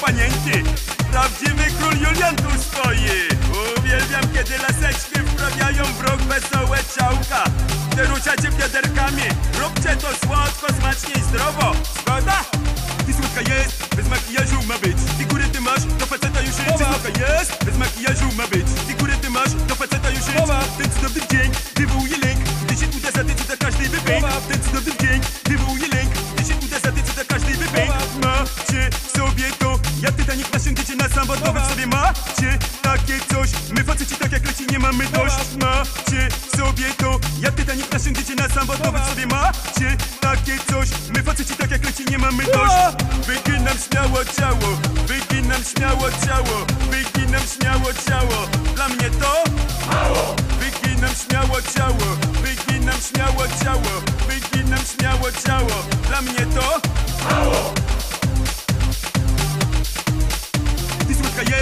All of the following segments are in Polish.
Panienki, prawdziwy król Julian tu stoi. Uwielbiam, kiedy laseczki wprawiają w rok wesołe ciałka. Gdy ruszacie biaderkami, róbcie to słodko, smacznie i zdrowo. Zgoda? Ty słodka jest, bez makijażu ma być. Ty góry ty masz, do faceta już jest. Ty słodka jest, bez makijażu ma być. Ty góry ty masz, do faceta już jest. Ten cudowny dzień macie takie coś. My faceci tak jak leci nie mamy dość. Macie sobie to, jak Titanic nasiądziecie na sam, bo w sobie macie takie coś. My faceci tak jak leci nie mamy dość. Wyginam śmiało ciało, wyginam śmiało ciało, wyginam śmiało ciało. Dla mnie to mało. Wyginam śmiało ciało, wyginam śmiało ciało, wyginam śmiało ciało. Dla mnie to mało.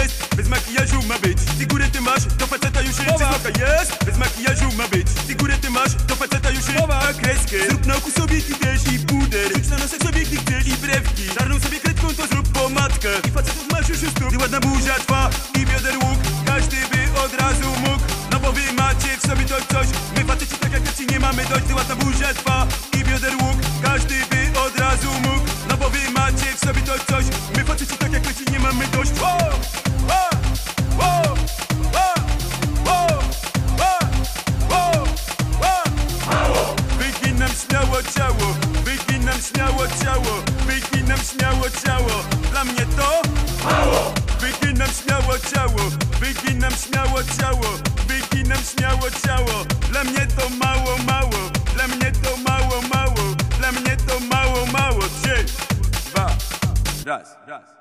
Jest, bez makijażu ma być. Ty górę ty masz, do faceta już Ty słodka jest, bez makijażu ma być. Ty górę ty masz, do faceta już A kreskę, zrób na oku sobie ty też I puder, rzuć na nosek sobie gdy chcesz I brewki, czarną sobie kredką to zrób pomadkę I facetów masz już już tu Gdy ładna buzia twa i bioder łuk Każdy by od razu mógł. No bo wy macie w sobie to coś. My faceci tak jak ci nie mamy dość. Gdy ładna buzia twa i bioder łuk Każdy by od razu mógł. No bo wy macie w sobie to coś. My faceci tak jak ci nie mamy dość! Wyginam śmiało ciało, wyginam śmiało ciało. Dla mnie to mało. Wyginam śmiało ciało, wyginam śmiało ciało, wyginam śmiało ciało. Dla mnie to mało, mało, dla mnie to mało, mało, dla mnie to mało, mało. Trzy, dwa, raz, raz.